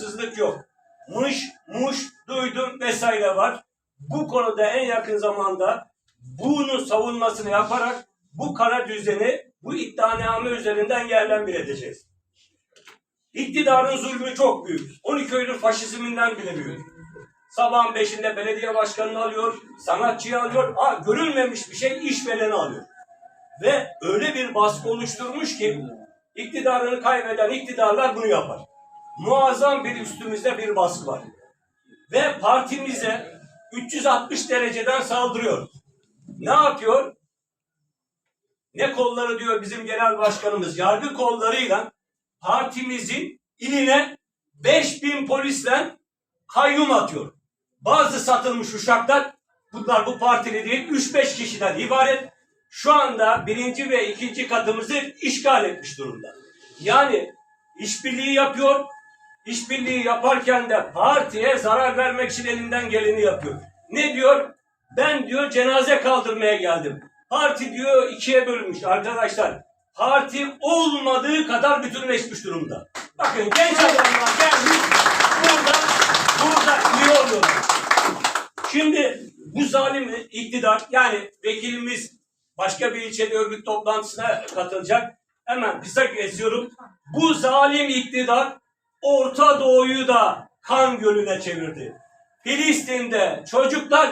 hırsızlık yok. Mış, muş, duydum vesaire var. Bu konuda en yakın zamanda bunu savunmasını yaparak bu kara düzeni bu iddianame üzerinden yerden bir edeceğiz. İktidarın zulmü çok büyük. 12 Eylül faşizminden bile büyük. Sabahın beşinde belediye başkanını alıyor, sanatçıyı alıyor. Ha, görülmemiş bir şey işvereni alıyor. Ve öyle bir baskı oluşturmuş ki iktidarını kaybeden iktidarlar bunu yapar. Muazzam bir üstümüzde bir baskı var. Ve partimize 360 dereceden saldırıyor. Ne yapıyor? Ne kolları diyor bizim genel başkanımız. Yargı kollarıyla partimizin iline 5000 polisle kayyum atıyor. Bazı satılmış uşaklar bunlar bu partili değil 3-5 kişiden ibaret. Şu anda birinci ve ikinci katımızı işgal etmiş durumda. Yani işbirliği yapıyor. İşbirliği yaparken de partiye zarar vermek için elinden geleni yapıyor. Ne diyor? Ben diyor cenaze kaldırmaya geldim. Parti diyor ikiye bölünmüş arkadaşlar. Parti olmadığı kadar bütünleşmiş durumda. Bakın genç adamlar gelmiş burada burada üye oluyorlar. Şimdi bu zalim iktidar yani vekilimiz başka bir ilçede örgüt toplantısına katılacak. Hemen kısa geziyorum. Bu zalim iktidar Orta Doğu'yu da kan gölüne çevirdi. Filistin'de çocuklar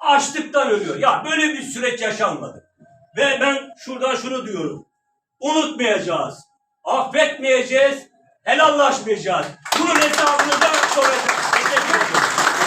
açlıktan ölüyor. Ya böyle bir süreç yaşanmadı. Ve ben şuradan şunu diyorum. Unutmayacağız. Affetmeyeceğiz. Helallaşmayacağız. Bunun hesabını da soracağız. Teşekkür.